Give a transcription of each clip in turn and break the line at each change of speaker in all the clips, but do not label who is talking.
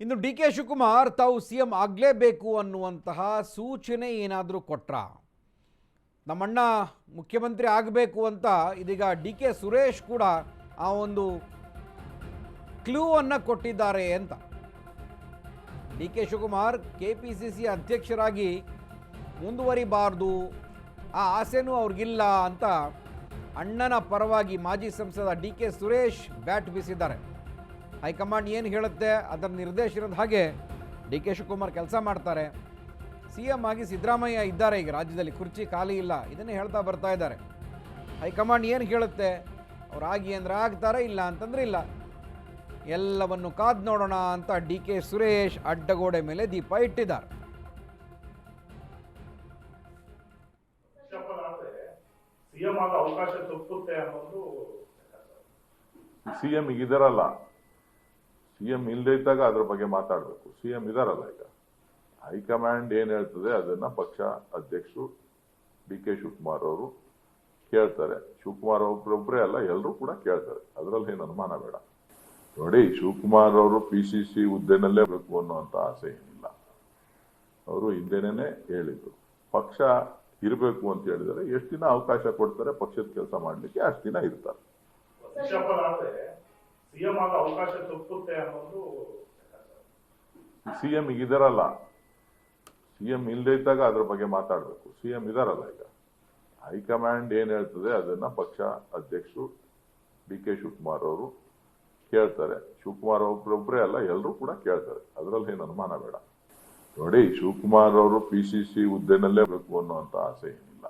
ಇನ್ನು D K Shivakumar ತಾವು C M ಆಗಲೇಬೇಕು ಅನ್ನುವಂತಹ ಸೂಚನೆ ಏನಾದರೂ ಕೊಟ್ರ? ನಮ್ಮಣ್ಣ ಮುಖ್ಯಮಂತ್ರಿ ಆಗಬೇಕು ಅಂತ ಇದೀಗ ಡಿ ಕೆ ಸುರೇಶ್ ಕೂಡ ಆ ಒಂದು ಕ್ಲೂ ಅನ್ನು ಕೊಟ್ಟಿದ್ದಾರೆ ಅಂತ. D K Shivakumar K P C C ಅಧ್ಯಕ್ಷರಾಗಿ ಮುಂದುವರಿಬಾರ್ದು, ಆ ಆಸೆನೂ ಅವ್ರಿಗಿಲ್ಲ ಅಂತ ಅಣ್ಣನ ಪರವಾಗಿ ಮಾಜಿ ಸಂಸದ ಡಿ ಕೆ ಸುರೇಶ್ ಬ್ಯಾಟ್ ಬೀಸಿದ್ದಾರೆ. ಹೈಕಮಾಂಡ್ ಏನು ಹೇಳುತ್ತೆ ಅದರ ನಿರ್ದೇಶನದ ಹಾಗೆ ಡಿ ಕೆ ಶಿವಕುಮಾರ್ ಕೆಲಸ ಮಾಡ್ತಾರೆ. ಸಿ ಎಂ ಆಗಿ ಸಿದ್ದರಾಮಯ್ಯ ಇದ್ದಾರೆ ಈಗ ರಾಜ್ಯದಲ್ಲಿ ಕುರ್ಚಿ ಖಾಲಿ ಇಲ್ಲ ಇದನ್ನೇ ಹೇಳ್ತಾ ಬರ್ತಾ ಇದ್ದಾರೆ. ಹೈಕಮಾಂಡ್ ಏನು ಹೇಳುತ್ತೆ? ಅವ್ರು ಆಗಿ ಅಂದ್ರೆ ಆಗ್ತಾರೆ ಇಲ್ಲ ಅಂತಂದ್ರೆ ಇಲ್ಲ. ಎಲ್ಲವನ್ನು ಕಾದ್ ನೋಡೋಣ ಅಂತ ಡಿ ಕೆ ಸುರೇಶ್ ಅಡ್ಡಗೋಡೆ ಮೇಲೆ ದೀಪ ಇಟ್ಟಿದ್ದಾರೆ.
ಸಿ ಸಿಎಂ ಆಗ ಅವಕಾಶ ತಪ್ಪುತ್ತೆ ಅನ್ನೋದು
ಸಿ ಎಂ ಇದಾರಲ್ಲ ಸಿ ಇಲ್ಲದೆ ಇದ್ದಾಗ ಅದ್ರ ಬಗ್ಗೆ ಮಾತಾಡಬೇಕು. ಸಿ ಎಂ ಇದಾರಲ್ಲ ಈಗ. ಹೈಕಮಾಂಡ್ ಏನ್ ಹೇಳ್ತದೆ ಅದನ್ನ ಪಕ್ಷ ಅಧ್ಯಕ್ಷರು ಡಿ ಕೆ ಶಿವಕುಮಾರ್ ಅವರು ಕೇಳ್ತಾರೆ. ಶಿವಕುಮಾರ್ ಒಬ್ಬರೊಬ್ಬರೇ ಅಲ್ಲ ಎಲ್ಲರೂ ಕೂಡ ಕೇಳ್ತಾರೆ. ಅದರಲ್ಲಿ ಏನು ಅನುಮಾನ ಬೇಡ. ನೋಡಿ, ಶಿವಕುಮಾರ್ ಅವರು ಪಿ ಸಿ ಸಿ ಹುದ್ದೆನಲ್ಲೇ ಬೇಕು ಅನ್ನುವಂತ ಆಸೆ ಏನಿಲ್ಲ. ಅವರು ಹಿಂದೆನೇ ಹೇಳಿದ್ರು. ಪಕ್ಷ ಇರಬೇಕು ಅಂತ ಹೇಳಿದರೆ ಎಷ್ಟು ದಿನ ಅವಕಾಶ ಕೊಡ್ತಾರೆ, ಪಕ್ಷದ ಕೆಲಸ ಮಾಡಲಿಕ್ಕೆ ಅಷ್ಟು ದಿನ ಇರ್ತಾರೆ.
ಸಿಎಂ ಆಗ ಅವಕಾಶ ತಪ್ಪುತ್ತೆ ಅನ್ನೋದು
ಸಿಎಂ ಈಗ ಇದರಲ್ಲ. ಸಿಎಂ ಇಲ್ಲದೆ ಇದ್ದಾಗ ಅದ್ರ ಬಗ್ಗೆ ಮಾತಾಡಬೇಕು. ಸಿಎಂ ಇದಾರಲ್ಲ ಈಗ. ಹೈಕಮಾಂಡ್ ಏನ್ ಹೇಳ್ತದೆ ಅದನ್ನ ಪಕ್ಷ ಅಧ್ಯಕ್ಷರು ಡಿ ಕೆ ಶಿವಕುಮಾರ್ ಅವರು ಕೇಳ್ತಾರೆ. ಶಿವಕುಮಾರ್ ಒಬ್ಬರೊಬ್ಬರೇ ಅಲ್ಲ ಎಲ್ಲರೂ ಕೂಡ ಕೇಳ್ತಾರೆ. ಅದರಲ್ಲಿ ಏನು ಅನುಮಾನ ಬೇಡ. ನೋಡಿ, ಶಿವಕುಮಾರ್ ಅವರು ಪಿ ಸಿ ಸಿ ಹುದ್ದೆನಲ್ಲೇ ಬೇಕು ಅನ್ನುವಂತ ಆಸೆ ಏನಿಲ್ಲ.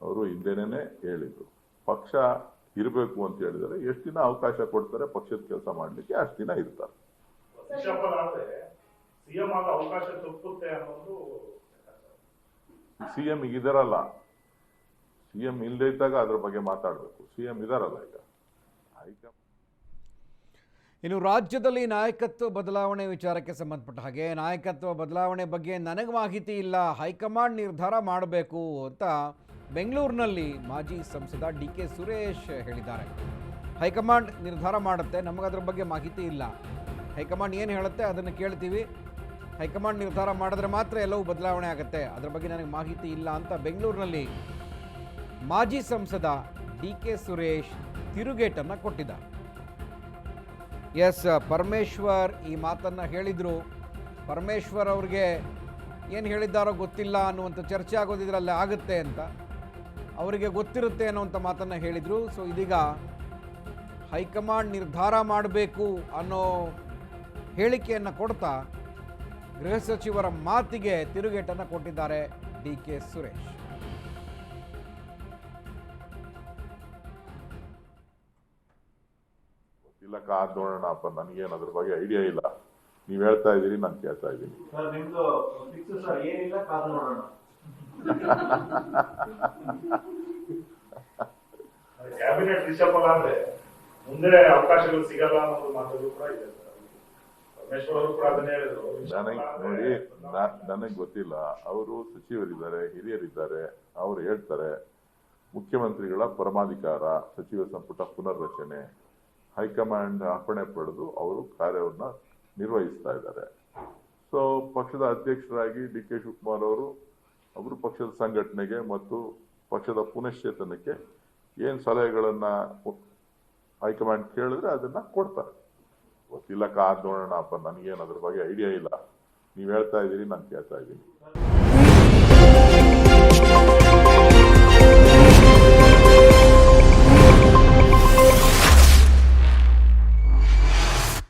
ಅವರು ಹಿಂದೆನೇ ಹೇಳಿದ್ರು. ಪಕ್ಷ ಇರಬೇಕು ಅಂತ ಹೇಳಿದರೆ ಎಷ್ಟು ದಿನ ಅವಕಾಶ ಕೊಡ್ತಾರೆ ಪಕ್ಷದ ಕೆಲಸ ಮಾಡ್ಲಿಕ್ಕೆ ಅಷ್ಟು ದಿನ ಇರ್ತಾರೆ.
ಸಿಎಂ
ಈಗ ಇದರಲ್ಲ. ಸಿಎಂ ಇಲ್ಲದೆ ಇದ್ದಾಗ ಅದ್ರ ಬಗ್ಗೆ ಮಾತಾಡಬೇಕು. ಸಿಎಂ ಇದಾರಲ್ಲ ಈಗ. ಹೈಕಮಾಂಡ್
ಇನ್ನು ರಾಜ್ಯದಲ್ಲಿ ನಾಯಕತ್ವ ಬದಲಾವಣೆ ವಿಚಾರಕ್ಕೆ ಸಂಬಂಧಪಟ್ಟ ಹಾಗೆ ನಾಯಕತ್ವ ಬದಲಾವಣೆ ಬಗ್ಗೆ ನನಗೆ ಮಾಹಿತಿ ಇಲ್ಲ ಹೈಕಮಾಂಡ್ ನಿರ್ಧಾರ ಮಾಡಬೇಕು ಅಂತ ಬೆಂಗಳೂರಿನಲ್ಲಿ ಮಾಜಿ ಸಂಸದ ಡಿ ಕೆ ಸುರೇಶ್ ಹೇಳಿದ್ದಾರೆ. ಹೈಕಮಾಂಡ್ ನಿರ್ಧಾರ ಮಾಡುತ್ತೆ, ನಮಗದ್ರ ಬಗ್ಗೆ ಮಾಹಿತಿ ಇಲ್ಲ. ಹೈಕಮಾಂಡ್ ಏನು ಹೇಳುತ್ತೆ ಅದನ್ನು ಕೇಳ್ತೀವಿ. ಹೈಕಮಾಂಡ್ ನಿರ್ಧಾರ ಮಾಡಿದ್ರೆ ಮಾತ್ರ ಎಲ್ಲವೂ ಬದಲಾವಣೆ ಆಗುತ್ತೆ. ಅದರ ಬಗ್ಗೆ ನನಗೆ ಮಾಹಿತಿ ಇಲ್ಲ ಅಂತ ಬೆಂಗಳೂರಿನಲ್ಲಿ ಮಾಜಿ ಸಂಸದ ಡಿ ಕೆ ಸುರೇಶ್ ತಿರುಗೇಟನ್ನು ಕೊಟ್ಟಿದ್ದಾರೆ. ಎಸ್, ಪರಮೇಶ್ವರ್ ಈ ಮಾತನ್ನು ಹೇಳಿದರು. ಪರಮೇಶ್ವರ್ ಅವ್ರಿಗೆ ಏನು ಹೇಳಿದ್ದಾರೋ ಗೊತ್ತಿಲ್ಲ ಅನ್ನುವಂಥ ಚರ್ಚೆ ಆಗೋದಿದ್ರಲ್ಲೇ ಆಗುತ್ತೆ ಅಂತ. ಅವರಿಗೆ ಗೊತ್ತಿರುತ್ತೆ ಅನ್ನೋಂಥ ಮಾತನ್ನು ಹೇಳಿದರು. ಸೊ ಇದೀಗ ಹೈಕಮಾಂಡ್ ನಿರ್ಧಾರ ಮಾಡಬೇಕು ಅನ್ನೋ ಹೇಳಿಕೆಯನ್ನು ಕೊಡ್ತಾ ಗೃಹ ಸಚಿವರ ಮಾತಿಗೆ ತಿರುಗೇಟನ್ನು ಕೊಟ್ಟಿದ್ದಾರೆ ಡಿ ಕೆ ಸುರೇಶ್.
ಇಲ್ಲ ಕಾದ್ ನೋಡೋಣಪ್ಪ ನನಗೇನು ಅದ್ರ ಬಗ್ಗೆ ಐಡಿಯಾ ಇಲ್ಲ. ನೀವ್ ಹೇಳ್ತಾ ಇದ್ದೀರಿ ನಾನು ಕೇಳ್ತಾ ಇದ್ದೀನಿ.
ಕ್ಯಾಬಿನೆಟ್ ಮುಂದೆ ಅವಕಾಶಗಳು ಸಿಗಲ್ಲ ಅನ್ನೋದು ಮಾತುಗಳು ಕೂಡ ಇದೆ.
ನೋಡಿ ನನಗೆ ಗೊತ್ತಿಲ್ಲ. ಅವರು ಸಚಿವರಿದ್ದಾರೆ, ಹಿರಿಯರಿದ್ದಾರೆ, ಅವರು ಹೇಳ್ತಾರೆ, ಮುಖ್ಯಮಂತ್ರಿಗಳ ಪರಮಾಧಿಕಾರ, ಸಚಿವ ಸಂಪುಟ ಪುನರ್ರಚನೆ, ಹೈಕಮಾಂಡ್ ಅರ್ಪಣೆ ಪಡೆದು ಅವರು ಕಾರ್ಯವನ್ನ ನಿರ್ವಹಿಸ್ತಾ ಇದ್ದಾರೆ. ಸೊ ಪಕ್ಷದ ಅಧ್ಯಕ್ಷರಾಗಿ ಡಿ ಕೆ ಶಿವಕುಮಾರ್ ಅವರು ಅವರು ಪಕ್ಷದ ಸಂಘಟನೆಗೆ ಮತ್ತು ಪಕ್ಷದ ಪುನಶ್ಚೇತನಕ್ಕೆ ಏನ್ ಸಲಹೆಗಳನ್ನ ಹೈಕಮಾಂಡ್ ಕೇಳಿದ್ರೆ ಅದನ್ನ ಕೊಡ್ತಾರೆ. ಗೊತ್ತಿಲ್ಲ ಕಾದ್ ನೋಡೋಣಪ್ಪ ನನಗೇನು ಅದ್ರ ಬಗ್ಗೆ ಐಡಿಯಾ ಇಲ್ಲ. ನೀವು ಹೇಳ್ತಾ ಇದ್ದೀರಿ, ನಾನು ಕೇಳ್ತಾ ಇದ್ದೀನಿ.